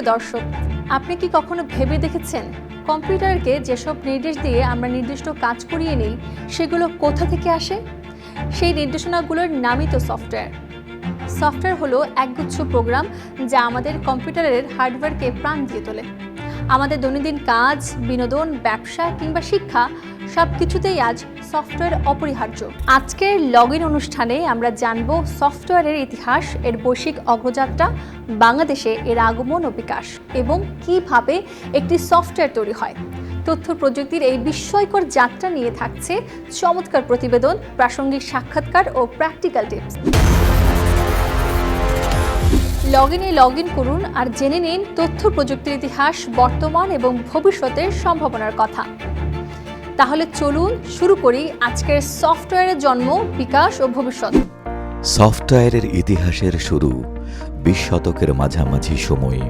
সুপ্রিয় দর্শক, আপনি কি কখনো ভেবে দেখেছেন কম্পিউটারকে যেসব নির্দেশ দিয়ে আমরা নির্দিষ্ট কাজ করিয়ে নিই, সেগুলো কোথা থেকে আসে? সেই নির্দেশনাগুলোর নামই তো সফটওয়্যার। সফটওয়্যার হলো একগুচ্ছ প্রোগ্রাম যা আমাদের কম্পিউটারের হার্ডওয়্যারকে প্রাণ দিয়ে তোলে। আমাদের দৈনন্দিন কাজ, বিনোদন, ব্যবসা কিংবা শিক্ষা সব কিছুতেই আজ সফটওয়্যার অপরিহার্য। আজকের লগ ইন অনুষ্ঠানে আমরা জানব সফটওয়্যারের ইতিহাস, এর বৈশ্বিক অগ্রযাত্রা, বাংলাদেশে এর আগমন ও বিকাশ এবং কীভাবে একটি সফটওয়্যার তৈরি হয়। তথ্য প্রযুক্তির এই বিস্ময়কর যাত্রা নিয়ে থাকছে চমৎকার প্রতিবেদন, প্রাসঙ্গিক সাক্ষাৎকার ও প্র্যাকটিক্যাল টিপস লগ ইনে লগ ইন করুন আর জেনে নিন তথ্য প্রযুক্তির ইতিহাস, বর্তমান এবং ভবিষ্যতের সম্ভাবনার কথা। তাহলে চলুন শুরু করি আজকের সফটওয়্যারের জন্ম, বিকাশ ও ভবিষ্যৎ। সফটওয়্যারের ইতিহাসের শুরু বিশ শতকের মাঝামাঝি সময়ে,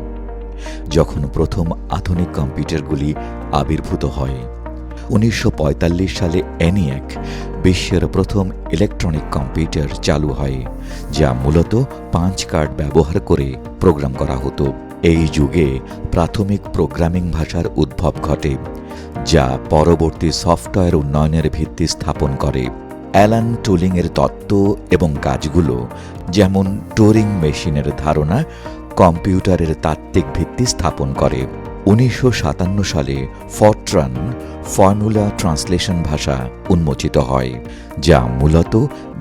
যখন প্রথম আধুনিক কম্পিউটারগুলি আবির্ভূত হয়। উনিশশো পঁয়তাল্লিশ সালে এনিয়াক বিশ্বের প্রথম ইলেকট্রনিক কম্পিউটার চালু হয়, যা মূলত পাঁচ কার্ড ব্যবহার করে প্রোগ্রাম করা হতো। এই যুগে প্রাথমিক প্রোগ্রামিং ভাষার উদ্ভব ঘটে। যা পরবর্তী সফটওয়্যার উন্নয়নের ভিত্তি স্থাপন করে। অ্যালান টুলিংয়ের তত্ত্ব এবং কাজগুলো, যেমন টোরিং মেশিনের ধারণা, কম্পিউটারের তাত্ত্বিক ভিত্তি স্থাপন করে। উনিশশো সাতান্ন সালে ফরট্রান ফর্মুলা ট্রান্সলেশন ভাষা উন্মোচিত হয়, যা মূলত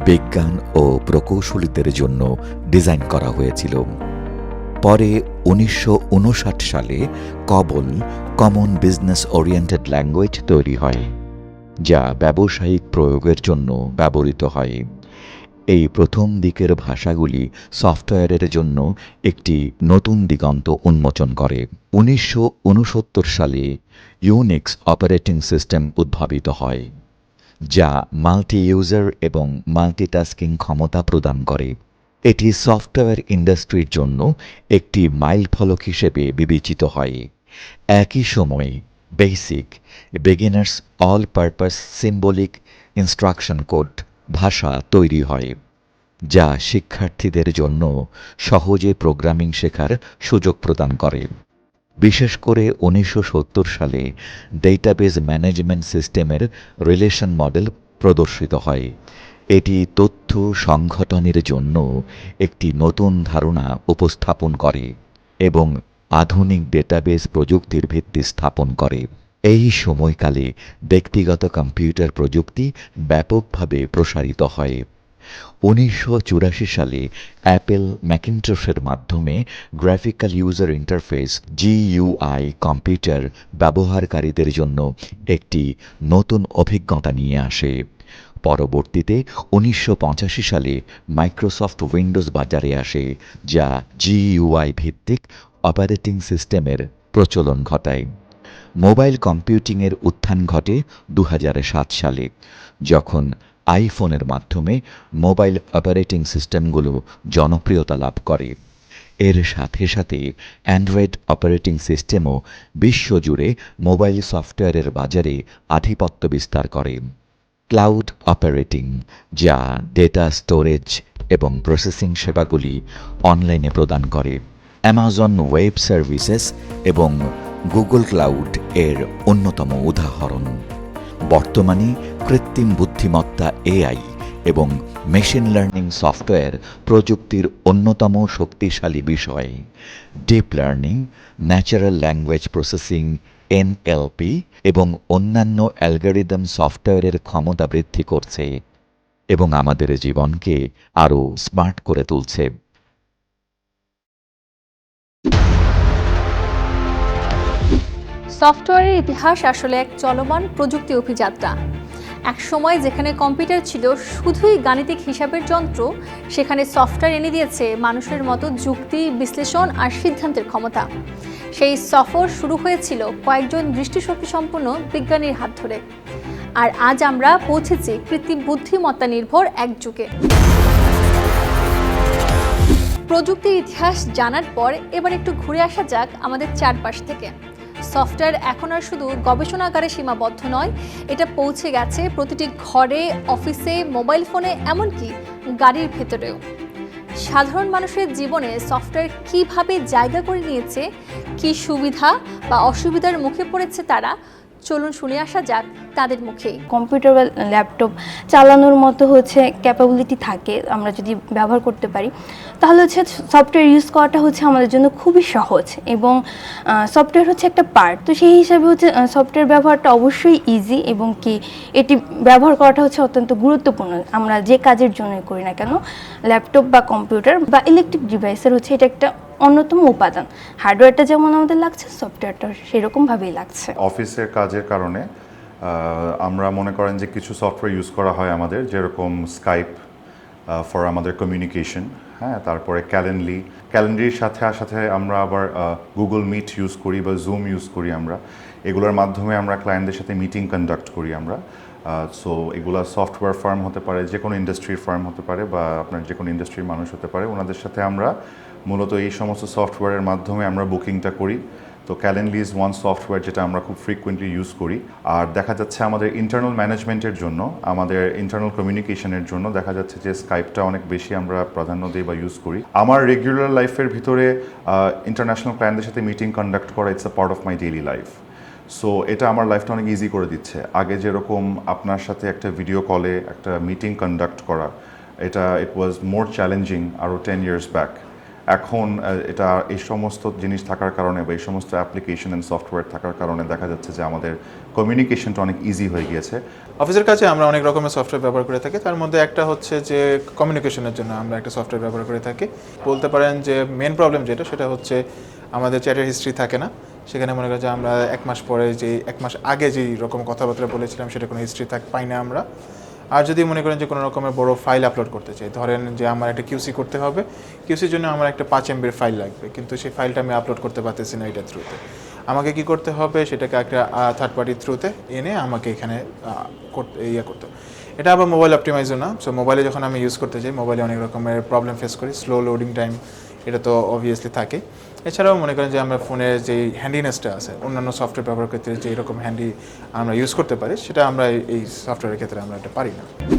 বিজ্ঞান ও প্রকৌশলীদের জন্য ডিজাইন করা হয়েছিল। পরে উনিশশো উনষাট সালে কবল কমন বিজনেস ওরিয়েন্টেড ল্যাঙ্গুয়েজ তৈরি হয়, যা ব্যবসায়িক প্রয়োগের জন্য ব্যবহৃত হয়। এই প্রথম দিকের ভাষাগুলি সফটওয়্যারের জন্য একটি নতুন দিগন্ত উন্মোচন করে। উনিশশো ঊনসত্তর সালে ইউনিক্স অপারেটিং সিস্টেম উদ্ভাবিত হয়, যা মাল্টি ইউজার এবং মাল্টিটাস্কিং ক্ষমতা প্রদান করে। এটি সফটওয়্যার ইন্ডাস্ট্রির জন্য একটি মাইলফলক হিসেবে বিবেচিত হয়। একই সময়ে basic beginners all purpose symbolic instruction code ভাষা তৈরি হয়, যা শিক্ষার্থীদের জন্য সহজে প্রোগ্রামিং শেখার সুযোগ প্রদান করে। বিশেষ করে উনিশশো সত্তর সালে ডেটাবেজ ম্যানেজমেন্ট সিস্টেমের রিলেশন মডেল প্রদর্শিত হয়। এটি তথ্য সংঘটনের জন্য একটি নতুন ধারণা উপস্থাপন করে এবং আধুনিক ডেটাবেস প্রযুক্তির ভিত্তি স্থাপন করে। এই সময়কালে ব্যক্তিগত কম্পিউটার প্রযুক্তি ব্যাপকভাবে প্রসারিত হয়। উনিশশো চুরাশি সালে অ্যাপেল ম্যাকিনটসের মাধ্যমে graphical user interface GUI computer ব্যবহারকারীদের জন্য একটি নতুন অভিজ্ঞতা নিয়ে আসে। পরবর্তীতে উনিশশো পঁচাশি সালে মাইক্রোসফট উইন্ডোজ বাজারে আসে, যা জিইউআই ভিত্তিক অপারেটিং সিস্টেমের প্রচলন ঘটায়। মোবাইল কম্পিউটিংয়ের উত্থান ঘটে দু হাজার সাত সালে, যখন আইফোনের মাধ্যমে মোবাইল অপারেটিং সিস্টেমগুলো জনপ্রিয়তা লাভ করে। এর সাথে সাথে অ্যান্ড্রয়েড অপারেটিং সিস্টেমও বিশ্বজুড়ে মোবাইল সফটওয়্যারের বাজারে আধিপত্য বিস্তার করে। ক্লাউড অপারেটিং, যা ডেটা স্টোরেজ এবং প্রসেসিং সেবাগুলি অনলাইনে প্রদান করে। অ্যামাজন ওয়েব সার্ভিসেস এবং গুগল ক্লাউড এর অন্যতম উদাহরণ। বর্তমানে কৃত্রিম বুদ্ধিমত্তা এআই এবং মেশিন লার্নিং সফটওয়্যার প্রযুক্তির অন্যতম শক্তিশালী বিষয়। Deep learning, natural language processing NLP এবং অন্যান্য অ্যালগোরিদম সফটওয়্যারের ক্ষমতা বৃদ্ধি করছে এবং আমাদের জীবনকে আরও স্মার্ট করে তুলছে। সফটওয়্যারের ইতিহাস আসলে এক চলমান প্রযুক্তি অভিযাত্রা। এক সময় যেখানে কম্পিউটার ছিল শুধুই গাণিতিক হিসাবের যন্ত্র, সেখানে সফটওয়্যার এনে দিয়েছে মানুষের মতো যুক্তি, বিশ্লেষণ আর সিদ্ধান্তের ক্ষমতা। সেই সফর শুরু হয়েছিল কয়েকজন দৃষ্টিশক্তি সম্পন্ন বিজ্ঞানীর হাত ধরে। আর আজ আমরা পৌঁছেছি কৃত্রিম বুদ্ধিমত্তা নির্ভর এক যুগে। প্রযুক্তির ইতিহাস জানার পর এবার একটু ঘুরে আসা যাক আমাদের চারপাশ থেকে। সফটওয়্যার এখন আর শুধু গবেষণাগারে সীমাবদ্ধ নয়, এটা পৌঁছে গেছে প্রতিটি ঘরে, অফিসে, মোবাইল ফোনে, এমনকি গাড়ির ভেতরেও। সাধারণ মানুষের জীবনে সফটওয়্যার কীভাবে জায়গা করে নিয়েছে, কি সুবিধা বা অসুবিধার মুখে পড়েছে তারা চলুন শুনে আসা যাক তাদের মুখে। কম্পিউটার বা ল্যাপটপ চালানোর মতো হচ্ছে ক্যাপাবিলিটি থাকে, আমরা যদি ব্যবহার করতে পারি। তাহলে হচ্ছে সফটওয়্যার ইউজ করাটা হচ্ছে আমাদের জন্য খুবই সহজ এবং সফটওয়্যার হচ্ছে একটা পার্ট তো সেই হিসাবে হচ্ছে সফটওয়্যার ব্যবহারটা অবশ্যই ইজি এবং কি এটি ব্যবহার করাটা হচ্ছে অত্যন্ত গুরুত্বপূর্ণ। আমরা যে কাজের জন্যই করি না কেন, ল্যাপটপ বা কম্পিউটার বা ইলেকট্রিক ডিভাইসের হচ্ছে এটা একটা অন্যতম উপাদান। হার্ডওয়্যারটা যেমন আমাদের লাগছে, সফটওয়্যারটা সেরকমভাবেই লাগছে। অফিসের কাজের কারণে আমরা মনে করেন যে কিছু সফটওয়্যার ইউজ করা হয় আমাদের, যেরকম স্কাইপ ফর আমাদের কমিউনিকেশন হ্যাঁ তারপরে ক্যালেন্ডলি ক্যালেন্ডারির সাথে সাথে আমরা আবার গুগল মিট ইউজ করি বা জুম ইউজ করি আমরা। এগুলোর মাধ্যমে আমরা ক্লায়েন্টদের সাথে মিটিং কন্ডাক্ট করি আমরা। সো এগুলা সফটওয়্যার ফার্ম হতে পারে যে কোনো ইন্ডাস্ট্রির ফার্ম হতে পারে বা আপনার যে কোনো ইন্ডাস্ট্রির মানুষ হতে পারে, ওনাদের সাথে আমরা মূলত এই সমস্ত সফটওয়্যারের মাধ্যমে আমরা বুকিংটা করি। তো ক্যালেন্ডলি ইজ ওয়ান সফটওয়্যার যেটা আমরা খুব ফ্রিকুয়েন্টলি ইউজ করি। আর দেখা যাচ্ছে আমাদের ইন্টারনাল ম্যানেজমেন্টের জন্য, আমাদের ইন্টারনাল কমিউনিকেশনের জন্য দেখা যাচ্ছে যে স্কাইপটা অনেক বেশি আমরা প্রাধান্য দিই বা ইউজ করি। আমার রেগুলার লাইফের ভিতরে ইন্টারন্যাশনাল ক্লায়েন্টদের সাথে মিটিং কন্ডাক্ট করা it's a part of my daily life so এটা আমার লাইফটা অনেক ইজি করে দিচ্ছে। আগে যেরকম আপনার সাথে একটা ভিডিও কলে একটা মিটিং কন্ডাক্ট করা, এটা ইট ওয়াজ মোর চ্যালেঞ্জিং আরও টেন ইয়ার্স ব্যাক এখন এটা এই সমস্ত জিনিস থাকার কারণে বা এই সমস্ত অ্যাপ্লিকেশন অ্যান্ড সফটওয়্যার থাকার কারণে দেখা যাচ্ছে যে আমাদের কমিউনিকেশনটা অনেক ইজি হয়ে গিয়েছে। অফিসের কাছে আমরা অনেক রকমের সফটওয়্যার ব্যবহার করে থাকি। তার মধ্যে একটা হচ্ছে যে কমিউনিকেশনের জন্য আমরা একটা সফটওয়্যার ব্যবহার করে থাকি। বলতে পারেন যে মেন প্রবলেম যেটা, সেটা হচ্ছে আমাদের চ্যাটের হিস্ট্রি থাকে না। সেখানে মনে করেন যে আমরা এক মাস পরে যে, এক মাস আগে যেই রকম কথাবার্তা বলেছিলাম, সেটা কোনো হিস্ট্রি থাক পাই না আমরা। আর যদি মনে করেন যে কোনো রকমের বড় ফাইল আপলোড করতে চাই, ধরেন যে আমার একটা কিউসি করতে হবে। কিউসির জন্য আমার একটা পাঁচ এমবির ফাইল লাগবে, কিন্তু সেই ফাইলটা আমি আপলোড করতে পারতেছি না এটার থ্রুতে আমাকে কি করতে হবে? সেটাকে একটা থার্ড পার্টির থ্রুতে এনে আমাকে এখানে করতে ইয়ে করতে। এটা আবার মোবাইল অপটিমাইজও না সো মোবাইলে যখন আমি ইউজ করতে যাই মোবাইলে অনেক রকমের প্রবলেম ফেস করি স্লো লোডিং টাইম এটা তো অবভিয়াসলি থাকে এছাড়াও মনে করেন যে আমরা ফোনের যে হ্যান্ডিনেসটা আছে, অন্যান্য সফটওয়্যার ব্যবহার করতে যে এরকম হ্যান্ডি আমরা ইউজ করতে পারি, সেটা আমরা এই- সফটওয়্যারের ক্ষেত্রে আমরা এটা পারি না।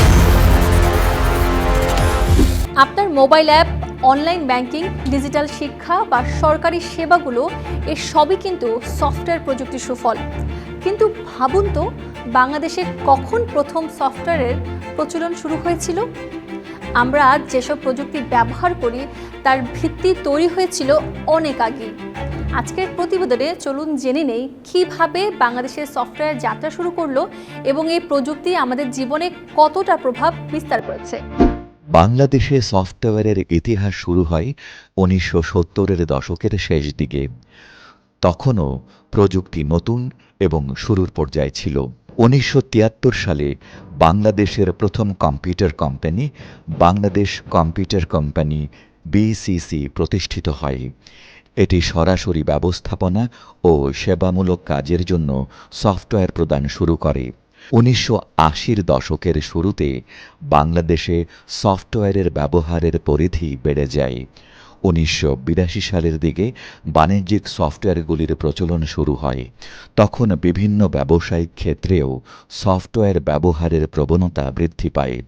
আপনার mobile app online banking digital শিক্ষা বা সরকারি সেবাগুলো এর সবই কিন্তু সফটওয়্যার প্রযুক্তির সুফল। কিন্তু ভাবুন তো, বাংলাদেশে কখন প্রথম সফটওয়্যারের প্রচলন শুরু হয়েছিল? আমরা যেসব প্রযুক্তি ব্যবহার করি তার ভিত্তি তৈরি হয়েছিল অনেক আগে। আজকের প্রতিবেদনে চলুন জেনে নেই কীভাবে বাংলাদেশের সফটওয়্যার যাত্রা শুরু করল এবং এই প্রযুক্তি আমাদের জীবনে কতটা প্রভাব বিস্তার করেছে। বাংলাদেশে সফটওয়্যারের ইতিহাস শুরু হয় উনিশশো সত্তরের দশকের শেষ দিকে। তখনও প্রযুক্তি নতুন এবং শুরুর পর্যায়ে ছিল। উনিশশো তিয়াত্তর সালে বাংলাদেশের প্রথম computer company Bangladesh computer company BCC প্রতিষ্ঠিত হয়। এটি সরাসরি ব্যবস্থাপনা ও সেবামূলক কাজের জন্য সফটওয়্যার প্রদান শুরু করে। উনিশশো আশির দশকের শুরুতে বাংলাদেশে সফটওয়্যারের ব্যবহারের পরিধি বেড়ে যায়। উনিশশো বিরাশি সালের দিকে বাণিজ্যিক সফটওয়্যারগুলির প্রচলন শুরু হয়। তখন বিভিন্ন ব্যবসায়িক ক্ষেত্রেও সফটওয়্যার ব্যবহারের প্রবণতা বৃদ্ধি পায়।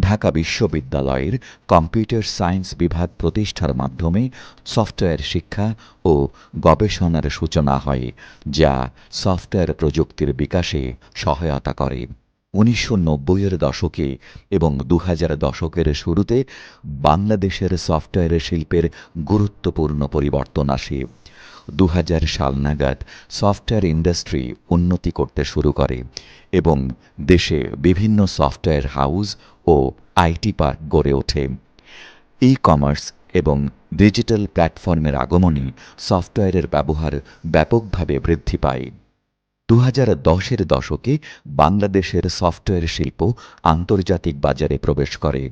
ঢাকা বিশ্ববিদ্যালয়ের কম্পিউটার সায়েন্স বিভাগ প্রতিষ্ঠার মাধ্যমে সফটওয়্যার শিক্ষা ও গবেষণার সূচনা হয়, যা সফটওয়্যার প্রযুক্তির বিকাশে সহায়তা করে। উনিশশো নব্বইয়ের দশকে এবং দু হাজার দশকের শুরুতে বাংলাদেশের সফটওয়্যার শিল্পের গুরুত্বপূর্ণ পরিবর্তন আসে। দু হাজার সাল নাগাদ সফটওয়্যার ইন্ডাস্ট্রি উন্নতি করতে শুরু করে এবং দেশে বিভিন্ন সফটওয়্যার হাউস ও আইটি পার্ক গড়ে ওঠে। ই কমার্স এবং ডিজিটাল প্ল্যাটফর্মের আগমনে সফটওয়্যারের ব্যবহার ব্যাপকভাবে বৃদ্ধি পায়। দু হাজার দশের দশকে বাংলাদেশের সফটওয়্যার শিল্প আন্তর্জাতিক বাজারে প্রবেশ করে।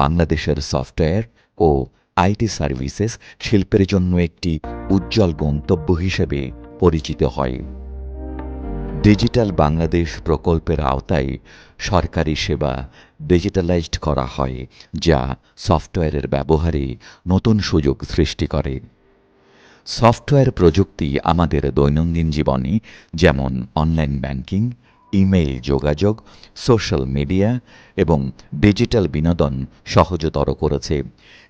বাংলাদেশের সফটওয়্যার ও আইটি সার্ভিসেস শিল্পের জন্য একটি উজ্জ্বল গন্তব্য হিসেবে পরিচিত হয়। ডিজিটাল বাংলাদেশ প্রকল্পের আওতায় সরকারি সেবা ডিজিটালাইজড করা হয়, যা সফটওয়্যারের ব্যবহারে নতুন সুযোগ সৃষ্টি করে। সফটওয়্যার প্রযুক্তি আমাদের দৈনন্দিন জীবনে, যেমন অনলাইন ব্যাংকিং ইমেইল যোগাযোগ সোশ্যাল মিডিয়া এবং ডিজিটাল বিনোদন সহজতর করেছে,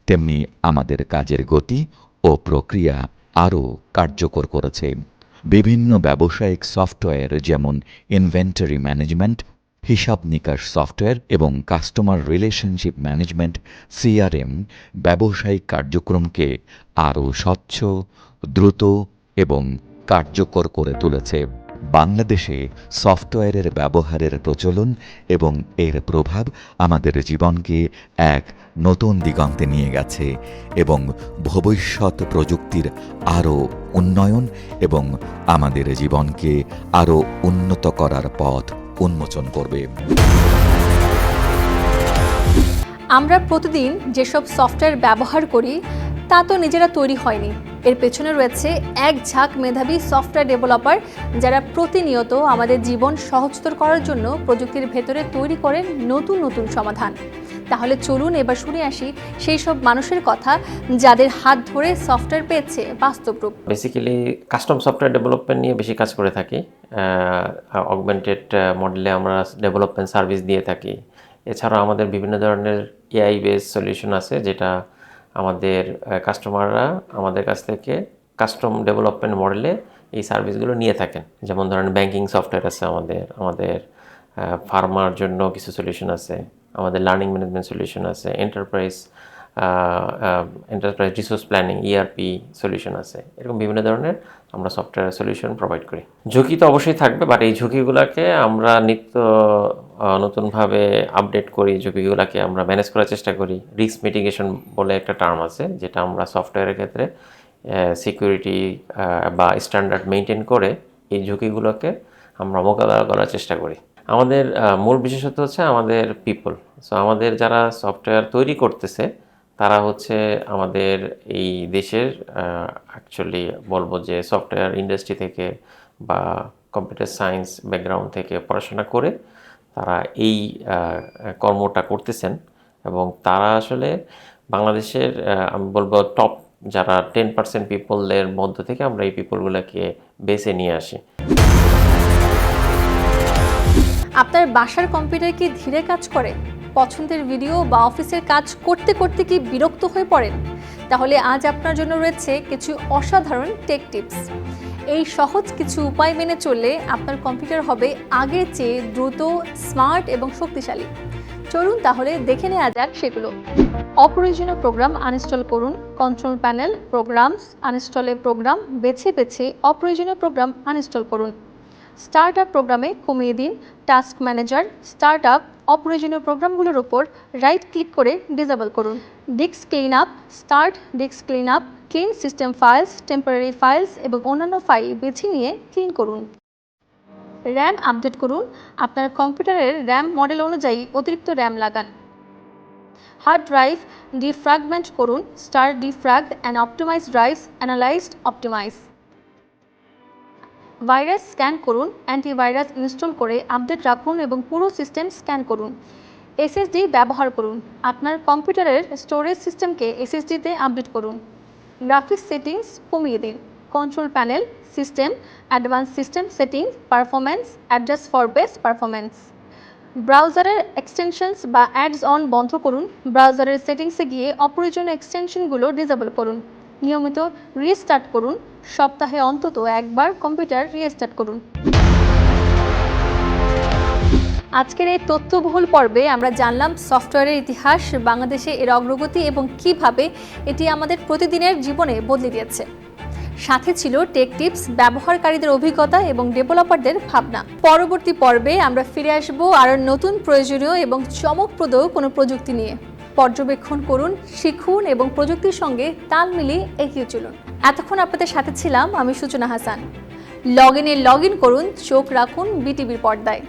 তেমনি আমাদের কাজের গতি ও প্রক্রিয়া আরও কার্যকর করেছে। বিভিন্ন ব্যবসায়িক সফটওয়্যার যেমন ইনভেন্টরি ম্যানেজমেন্ট হিসাব নিকাশ সফটওয়্যার এবং কাস্টমার রিলেশনশিপ ম্যানেজমেন্ট সিআরএম ব্যবসায়িক কার্যক্রমকে আরও স্বচ্ছ, দ্রুত এবং কার্যকর করে তুলেছে। বাংলাদেশে সফটওয়্যারের ব্যবহারের প্রচলন এবং এর প্রভাব আমাদের জীবনকে এক নতুন দিগন্তে নিয়ে গেছে এবং ভবিষ্যৎ প্রযুক্তির আরও উন্নয়ন এবং আমাদের জীবনকে আরও উন্নত করার পথ উন্মোচন করবে। আমরা প্রতিদিন যেসব সফটওয়্যার ব্যবহার করি, তা তো নিজেরা তৈরি হয়নি। এর পেছনে রয়েছে এক ঝাঁক মেধাবী সফটওয়্যার ডেভেলপার যারা প্রতিনিয়ত আমাদের জীবন সহজতর করার জন্য প্রযুক্তির ভেতরে তৈরি করেন নতুন নতুন সমাধান। তাহলে চলুন এবার শুনে আসি সেই সব মানুষের কথা যাদের হাত ধরে সফটওয়্যার পেয়েছে বাস্তব রূপ। বেসিক্যালি কাস্টম সফটওয়্যার ডেভেলপমেন্ট নিয়ে বেশি কাজ করে থাকি। অগমেন্টেড মডেলে আমরা ডেভেলপমেন্ট সার্ভিস দিয়ে থাকি। এছাড়া আমাদের বিভিন্ন ধরনের এআই বেস সলিউশন আছে যেটা আমাদের কাস্টমাররা আমাদের কাছ থেকে কাস্টম ডেভেলপমেন্ট মডেলে এই সার্ভিসগুলো নিয়ে থাকেন। যেমন ধরেন ব্যাংকিং সফটওয়্যার আছে আমাদের আমাদের ফার্মার জন্য কিছু সলিউশন আছে। আমাদের লার্নিং ম্যানেজমেন্ট সলিউশন আছে enterprise enterprise resource planning ERP solution আছে। এরকম বিভিন্ন ধরনের আমরা সফটওয়্যার সলিউশন প্রোভাইড করি। ঝুঁকি তো অবশ্যই থাকবে বাট এই ঝুঁকিগুলোকে আমরা নিত্য নতুনভাবে আপডেট করি, ঝুঁকিগুলোকে আমরা ম্যানেজ করার চেষ্টা করি। রিস্ক মিটিগেশন বলে একটা টার্ম আছে, যেটা আমরা সফটওয়্যারের ক্ষেত্রে সিকিউরিটি বা স্ট্যান্ডার্ড মেনটেন করে এই ঝুঁকিগুলোকে আমরা মোকাবেলা করার চেষ্টা করি। আমাদের মূল বিশেষত্ব হচ্ছে আমাদের পিপল সো আমাদের যারা সফটওয়্যার তৈরি করতেছে, তারা হচ্ছে আমাদের এই দেশের অ্যাকচুয়ালি বলব যে সফটওয়্যার ইন্ডাস্ট্রি থেকে বা কম্পিউটার সায়েন্স ব্যাকগ্রাউন্ড থেকে পড়াশোনা করে তারা এই কর্মটা করতেছেন। এবং তারা আসলে বাংলাদেশের আমি বলব টপ যারা টেন পার্সেন্ট পিপলের মধ্য থেকে আমরা এই পিপলগুলোকে বেছে নিয়ে আসি। আপনার বাসার কম্পিউটার কি ধীরে কাজ করে? পছন্দের ভিডিও বা অফিসের কাজ করতে করতে কি বিরক্ত হয়ে পড়েন? তাহলে আজ আপনার জন্য রয়েছে কিছু অসাধারণ টেক টিপস এই সহজ কিছু উপায় মেনে চললে আপনার কম্পিউটার হবে আগের চেয়ে দ্রুত স্মার্ট এবং শক্তিশালী। চলুন তাহলে দেখে নেওয়া যাক সেগুলো। অপ্রয়োজনীয় প্রোগ্রাম আনইনস্টল করুন কন্ট্রোল প্যানেল প্রোগ্রামস আনইনস্টলে প্রোগ্রাম বেছে বেছে অপ্রয়োজনীয় প্রোগ্রাম আনইনস্টল করুন। স্টার্ট আপ প্রোগ্রামে কমিয়ে দিন টাস্ক ম্যানেজার স্টার্ট আপ অপ্রয়োজনীয় প্রোগ্রামগুলোর উপর রাইট ক্লিক করে ডিসেবল করুন। Disk clean up start disk clean up clean system files, temporary files এবং অন্যান্য ফাইল বেছে নিয়ে ক্লিন করুন। র্যাম আপডেট করুন। আপনার কম্পিউটারের র্যাম মডেল অনুযায়ী অতিরিক্ত র্যাম লাগান। হার্ড ড্রাইভ ডিফ্র্যাগমেন্ট করুন। Star defrag and optimise drives analysed optimise. Virus scan করুন অ্যান্টিভাইরাস ইনস্টল করে আপডেট রাখুন এবং পুরো সিস্টেম স্ক্যান করুন। এসএসডি ব্যবহার করুন। আপনার কম্পিউটারের স্টোরেজ সিস্টেমকে এসএসডিতে আপডেট করুন। গ্রাফিক্স সেটিংস কমিয়ে দিন। Control panel system advance system settings performance adjust for best performance ব্রাউজারের extensions বা অ্যাডস অন বন্ধ করুন। ব্রাউজারের সেটিংসে গিয়ে অপ্রয়োজনীয় এক্সটেনশনগুলো ডিসেবল করুন। নিয়মিত রিস্টার্ট করুন। সপ্তাহে অন্তত একবার কম্পিউটার রিস্টার্ট করুন। আজকের এই তথ্যবহুল পর্বে আমরা জানলাম সফটওয়্যারের ইতিহাস, বাংলাদেশে এর অগ্রগতি এবং কীভাবে এটি আমাদের প্রতিদিনের জীবনে বদলে দিয়েছে। সাথে ছিল টেক টিপস, ব্যবহারকারীদের অভিজ্ঞতা এবং ডেভেলপারদের ভাবনা। পরবর্তী পর্বে আমরা ফিরে আসব আরও নতুন প্রয়োজনীয় এবং চমকপ্রদ কোনো প্রযুক্তি নিয়ে। পর্যবেক্ষণ করুন, শিখুন এবং প্রযুক্তির সঙ্গে তাল মিলিয়ে এগিয়ে চলুন। এতক্ষণ আপনাদের সাথে ছিলাম আমি সূচনা হাসান। লগ ইনে লগ ইন করুন, চোখ রাখুন, বিটিভির পর্দায়।